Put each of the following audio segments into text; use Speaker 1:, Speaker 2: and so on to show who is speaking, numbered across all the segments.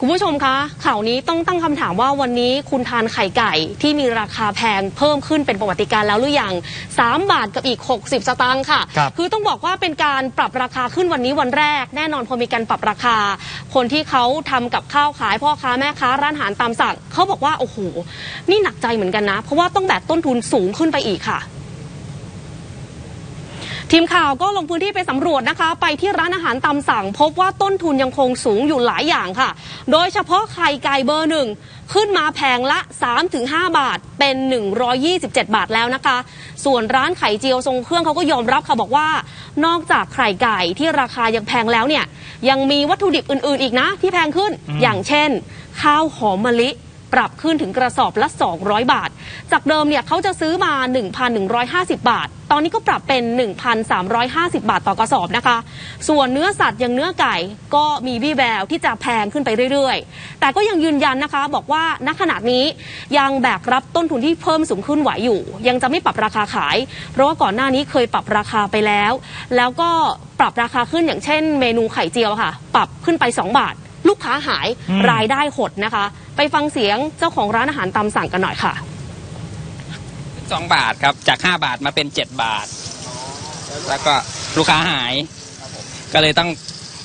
Speaker 1: คุณผู้ชมคะข่าวนี้ต้องตั้งคำถามว่าวันนี้คุณทานไข่ไก่ที่มีราคาแพงเพิ่มขึ้นเป็นประวัติการณ์แล้วหรือยัง 3 บาทกับอีก 60 สตางค์ค่ะ
Speaker 2: ครับ
Speaker 1: อต้องบอกว่าเป็นการปรับราคาขึ้นวันนี้วันแรก แน่นอนพอมีการปรับราคา คนที่เขาทำกับข้าวขายพ่อค้าแม่ค้าร้านอาหารตามสั่งเขาบอกว่าโอ้โหนี่หนักใจเหมือนกันนะ เพราะว่าต้องแบกต้นทุนสูงขึ้นไปอีกค่ะ ทีมข่าวก็ลงพื้นที่ไปสำรวจนะคะ ไปที่ร้านอาหารตามสั่ง พบว่าต้นทุนยังคงสูงอยู่หลายอย่างค่ะ โดยเฉพาะไข่ไก่เบอร์หนึ่งขึ้นมาแพงละ 3-5 บาทเป็น 127 บาทแล้วนะคะ ส่วนร้านไข่เจียวทรงเครื่องเขาก็ยอมรับค่ะบอกว่า นอกจากไข่ไก่ที่ราคายังแพงแล้วเนี่ยยังมีวัตถุดิบอื่นๆอีกนะ ที่แพงขึ้นอย่างเช่น ข้าวหอมมะลิ ปรับขึ้นถึงกระสอบละ 200 บาท จากเดิมเนี่ยเขาจะซื้อมา 1,150 บาท ตอนนี้ก็ปรับเป็น 1,350 บาทต่อกระสอบนะคะ ส่วนเนื้อสัตว์อย่างเนื้อไก่ก็มีวี่แววที่จะแพงขึ้นไปเรื่อยๆ แต่ก็ยังยืนยันนะคะ บอกว่าณขณะนี้ยังแบกรับต้นทุนที่เพิ่มสูงขึ้นไหวอยู่ ยังจะไม่ปรับราคาขาย เพราะว่าก่อนหน้านี้เคยปรับราคาไปแล้ว แล้วก็ปรับราคาขึ้นอย่างเช่น เมนูไข่เจียวค่ะ ปรับขึ้นไป 2 บาท ลูกค้าหาย
Speaker 2: อืม
Speaker 1: รายได้หดนะคะ ไปฟังเสียงเจ้าของร้านอาหารตามสั่งกันหน่อยค่ะ
Speaker 3: สองบาทครับ จากห้าบาทมาเป็นเจ็ดบาท แล้วก็ลูกค้าหาย ก็เลยต้อง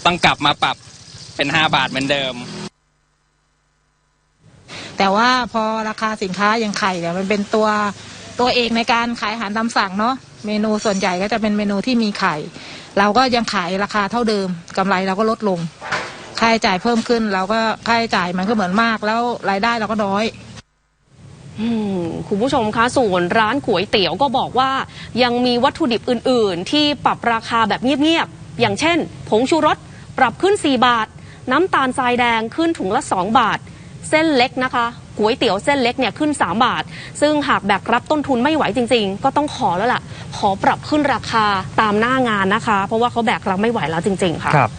Speaker 3: ต้องกลับมาปรับเป็นห้าบาทเหมือนเดิม
Speaker 4: แต่ว่าพอราคาสินค้าอย่างไข่เนี่ยมันเป็นตัวตัวเอกในการขายอาหารตามสั่งเนาะเมนูส่วนใหญ่ก็จะเป็นเมนูที่มีไข่ เราก็ยังขายราคาเท่าเดิมกำไรเราก็ลดลง ค่าใช้จ่ายเพิ่มขึ้นเราก็ค่าใช้จ่ายมันก็เหมือนมากแล้วรายได้เราก็น้อย
Speaker 1: อืมคุณผู้ชมคะส่วนร้านก๋วยเตี๋ยวก็บอกว่า ยังมีวัตถุดิบอื่น ๆ ที่ปรับราคาแบบเงียบ ๆ อย่างเช่น ผงชูรสปรับขึ้น 4 บาท น้ำตาลทรายแดงขึ้นถุงละ 2 บาท เส้นเล็กนะคะก๋วยเตี๋ยวเส้นเล็กเนี่ยขึ้น 3 บาท ซึ่งหากแบกรับต้นทุนไม่ไหวจริง ๆ ก็ต้องขอแล้วล่ะ ขอปรับขึ้นราคาตามหน้างานนะคะ เพราะว่าเขาแบกรับไม่ไหวแล้วจริง ๆ ค่ะ
Speaker 2: ครับ